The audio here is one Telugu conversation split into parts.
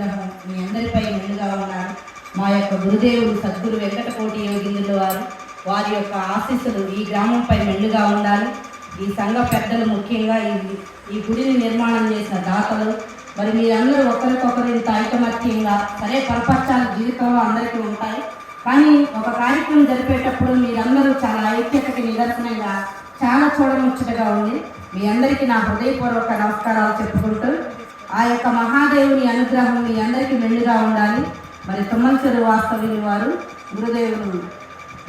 అనుగ్రహం మీ అందరిపై మెండుగా ఉన్నారు మా యొక్క గురుదేవుడు సద్గురు వెంకటకోటి యోగిందుల వారు వారి యొక్క ఆశీస్సులు ఈ గ్రామంపై మెండుగా ఉండాలి. ఈ సంఘ పెద్దలు ముఖ్యంగా ఈ ఈ గుడిని నిర్మాణం చేసిన దాతలు మరి మీరందరూ ఒకరికొకరు ఇంత ఐకమత్యంగా సరే పరపక్షాలు జీవితంలో అందరికీ ఉంటాయి. కానీ ఒక కార్యక్రమం జరిపేటప్పుడు మీరందరూ చాలా ఐక్యతకి నిదర్శనంగా చాలా చూడముచ్చటగా ఉంది మీ అందరికీ నా హృదయపూర్వక నమస్కారాలు చెప్పుకుంటూ ఆ యొక్క మహాదేవుని అనుగ్రహం మీ అందరికీ మెండుగా ఉండాలి. మరి తుమ్మలచెరు వాస్తవ్యులు వారు గురుదేవులు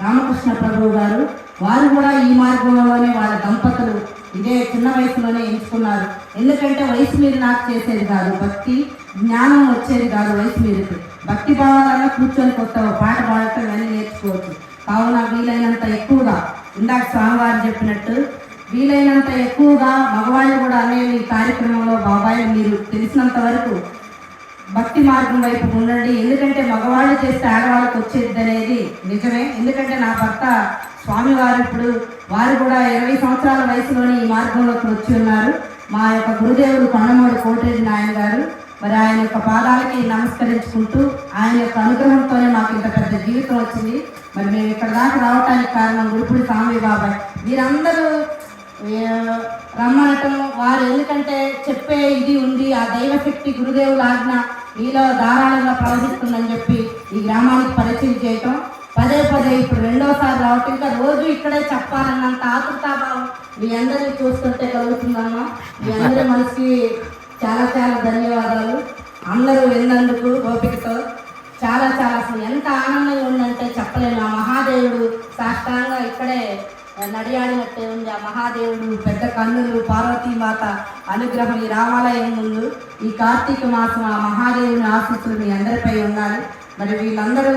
రామకృష్ణ ప్రభువు గారు వారు కూడా ఈ మార్గంలోనే వాళ్ళ దంపతులు ఇదే చిన్న వయసులోనే ఎంచుకున్నారు. ఎందుకంటే వయసు మీరు నాకు చేసేది కాదు. భక్తి జ్ఞానం వచ్చేది కాదు వయసు మీరుకి భక్తి భావాలన్నా కూర్చొని కొత్త పాట పాడటం ఇవన్నీ నేర్చుకోవచ్చు. కావున వీలైనంత ఎక్కువగా ఇందాక స్వామివారు చెప్పినట్టు వీలైనంత ఎక్కువగా మగవాళ్ళు కూడా అనేది ఈ కార్యక్రమంలో బాబాయ్ మీరు తెలిసినంత వరకు భక్తి మార్గం వైపు ఉండండి. ఎందుకంటే మగవాళ్ళు చేస్తే ఆడవాళ్ళకి వచ్చేది అనేది నిజమే. ఎందుకంటే నా భర్త స్వామివారు ఇప్పుడు వారు కూడా ఇరవై సంవత్సరాల వయసులోనే ఈ మార్గంలోకి వచ్చి ఉన్నారు. మా యొక్క గురుదేవుడు కొండమూడి కోటేజీ నాయన గారు మరి ఆయన యొక్క పాదాలకి నమస్కరించుకుంటూ ఆయన యొక్క అనుగ్రహంతోనే మాకు ఇంత పెద్ద జీవితం వచ్చింది. మరి మేము ఇక్కడ దాకా రావటానికి కారణం గురుపుడి స్వామి బాబాయ్. మీరందరూ రమ్మనటం వారు ఎందుకంటే చెప్పే ఇది ఉంది ఆ దైవశక్తి గురుదేవుల ఆజ్ఞ మీలో ధారాళంగా ప్రవహిస్తుందని చెప్పి ఈ గ్రామానికి పరిచయం చేయటం. పదే పదే ఇప్పుడు రెండోసారి రావటం. ఇంకా రోజు ఇక్కడే చెప్పాలన్నంత ఆతృతాభావం మీ అందరినీ చూస్తుంటే కలుగుతుందమ్మా. మీ అందరి మనసుకి చాలా చాలా ధన్యవాదాలు. అందరూ విన్నందుకు ఓపికతో చాలా చాలా అసలు ఎంత ఆనందంగా ఉందంటే చెప్పలేను ఆ మహాదేవుడు సాష్టాంగా ఇక్కడే నడియాడినట్టే ఆ మహాదేవుడు పెద్ద కన్నులు పార్వతీమాత అనుగ్రహం ఈ రామాలయం ముందు ఈ కార్తీక మాసం ఆ మహాదేవుని ఆశీస్సులు మీ అందరిపై ఉండాలి. మరి వీళ్ళందరూ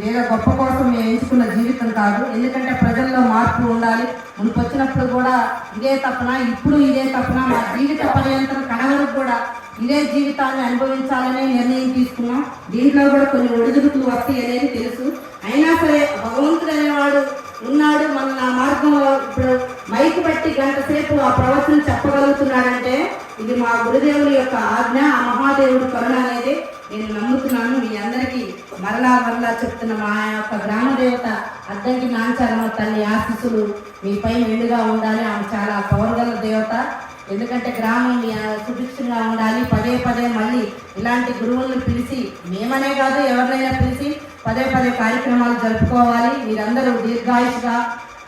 లేదా గొప్ప కోసం మేము ఎంచుకున్న జీవితం కాదు. ఎందుకంటే ప్రజల్లో మార్పు ఉండాలి. మునుపు వచ్చినప్పుడు కూడా ఇదే తప్పన ఇప్పుడు ఇదే తప్పన మా జీవిత పర్యంతం కనవరకు కూడా ఇదే జీవితాన్ని అనుభవించాలనే నిర్ణయం తీసుకున్నాం. దీంట్లో కూడా కొన్ని ఒడిదుడుకులు వస్తాయి అనేది తెలుసు. అయినా సరే భగవంతుడు అనేవాడు ఉన్నాడు మన నా మార్గంలో ఇప్పుడు మైక్ బట్టి గంట సేపు ఆ ప్రవచనం చెప్పగలుగుతున్నాడంటే ఇది మా గురుదేవుని యొక్క ఆజ్ఞ ఆ మహాదేవుడు కరుణ అనేది నేను నమ్ముతున్నాను. మీ అందరికీ మరలా మరలా చెప్తున్న మా యొక్క గ్రామదేవత అద్దంకి నాంచారమ్మ తల్లి ఆశీస్సులు మీపై మెండుగా ఉండాలి. ఆమె చాలా పవర్ దేవత. ఎందుకంటే గ్రామం సుభిక్షంగా ఉండాలి. పదే పదే మళ్ళీ ఇలాంటి గురువులను పిలిచి మేమనే కాదు ఎవరినైనా పిలిచి పదే పదే కార్యక్రమాలు జరుపుకోవాలి. మీరందరూ దీర్ఘాయుషుగా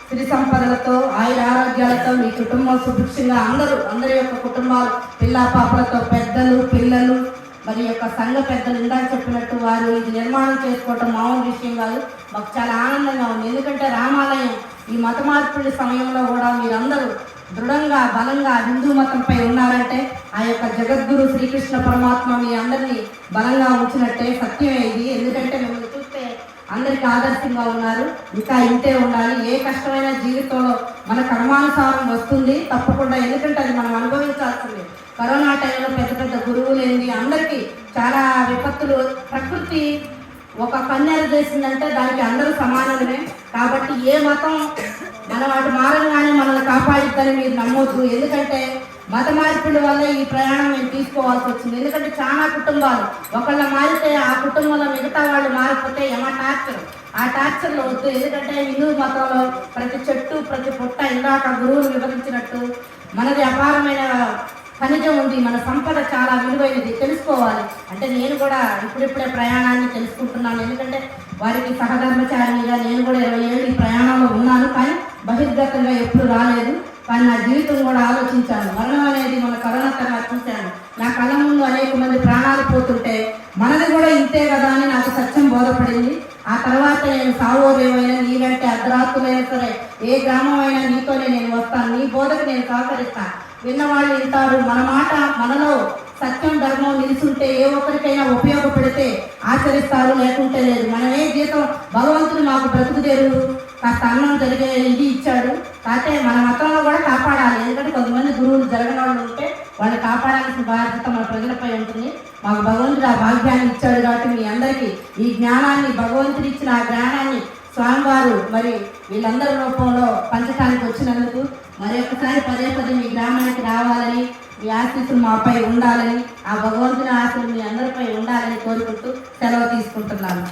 సిరి సంపదలతో ఆయుర ఆరోగ్యాలతో మీ కుటుంబం సుభిక్షంగా అందరూ అందరి యొక్క కుటుంబాలు పిల్ల పాపలతో పెద్దలు పిల్లలు మరి యొక్క సంఘ పెద్దలు ఇందాక చెప్పినట్టు వారు ఇది నిర్మాణం చేసుకోవటం మామూలు విషయం కాదు. మాకు చాలా ఆనందంగా ఉంది. ఎందుకంటే రామాలయం ఈ మత మార్పుల సమయంలో కూడా మీరందరూ దృఢంగా బలంగా హిందూ మతంపై ఉన్నారంటే ఆ యొక్క జగద్గురు శ్రీకృష్ణ పరమాత్మ మీ అందరినీ బలంగా ఉంచినట్టే సత్యమే ఇది. ఎందుకంటే మిమ్మల్ని అందరికి ఆదర్శంగా ఉన్నారు. ఇంకా ఇంతే ఉండాలి. ఏ కష్టమైన జీవితంలో మన కర్మానుసారం వస్తుంది. తప్పకుండా ఎందుకంటే అది మనం అనుభవించాల్సిందే. కరోనా టైంలో పెద్ద పెద్ద గురువులు ఏంది? అందరికీ చాలా విపత్తులు ప్రకృతి ఒక కన్యాలు చేసిందంటే దానికి అందరూ సమానమే. కాబట్టి ఏ మతం మన వాటి మారంగానే మనల్ని కాపాడిద్దని మీరు నమ్మొద్దు. ఎందుకంటే మత మార్పిడి వల్ల ఈ ప్రయాణం మేము తీసుకోవాల్సి వచ్చింది. ఎందుకంటే చాలా కుటుంబాలు ఒకళ్ళ మారితే ఆ కుటుంబంలో మిగతా వాళ్ళు మారిపోతే ఏమ టార్చర్. ఆ టార్చర్లో వద్దు. ఎందుకంటే హిందూ మతంలో ప్రతి చెట్టు ప్రతి పుట్ట ఇందాక గురువులు వివరించినట్టు మనది అపారమైన ఖనిజం ఉంది. మన సంపద చాలా విలువైనది. తెలుసుకోవాలి. అంటే నేను కూడా ఇప్పుడిప్పుడే ప్రయాణాన్ని తెలుసుకుంటున్నాను. ఎందుకంటే వారికి సహధర్మచారిగా నేను కూడా ఇరవై ఏళ్ళు ప్రయాణంలో ఉన్నాను. కానీ బహిర్గతంగా ఎప్పుడు రాలేదు. కానీ నా జీవితం కూడా ఆలోచించాను. మరణం అనేది మన కరోనా తర్వాత చూశాను. నా కళ్ళ ముందు అనేక మంది ప్రాణాలు పోతుంటే మనది కూడా ఇంతే కదా అని నాకు సత్యం బోధపడింది. ఆ తర్వాత నేను సావోదేమైనా నీవంటే అర్ధరాత్రులైనా సరే ఏ గ్రామం అయినా నీతోనే నేను వస్తాను. నీ బోధకు నేను సహకరిస్తాను. విన్నవాళ్ళు వింటారు. మన మాట మనలో సత్యం ధర్మం నిలుచుంటే ఏ ఒక్కరికైనా ఉపయోగపడితే ఆచరిస్తారు. లేకుంటే లేదు. మనమే జీతం భగవంతుడు మాకు బ్రతుకు తెరువు కాస్త అన్నం జరిగే ఇది ఇచ్చాడు. కాకపోతే మన మతంలో కూడా కాపాడాలి. ఎందుకంటే కొంతమంది గురువులు జరగని వాళ్ళు ఉంటే వాళ్ళని కాపాడాల్సిన బాధ్యత మన ప్రజలపై ఉంటుంది. మాకు భగవంతుడు ఆ భాగ్యాన్ని ఇచ్చాడు కాబట్టి మీ అందరికీ ఈ జ్ఞానాన్ని భగవంతుడు ఇచ్చిన ఆ జ్ఞానాన్ని స్వామివారు మరి వీళ్ళందరి రూపంలో పంచటానికి వచ్చినందుకు మరి ఒక్కసారి పదే పదే మీ గ్రామానికి రావాలని మీ ఆశీస్సులు మాపై ఉండాలని ఆ భగవంతుని ఆశలు మీ అందరిపై ఉండాలని కోరుకుంటూ సెలవు తీసుకుంటున్నాను.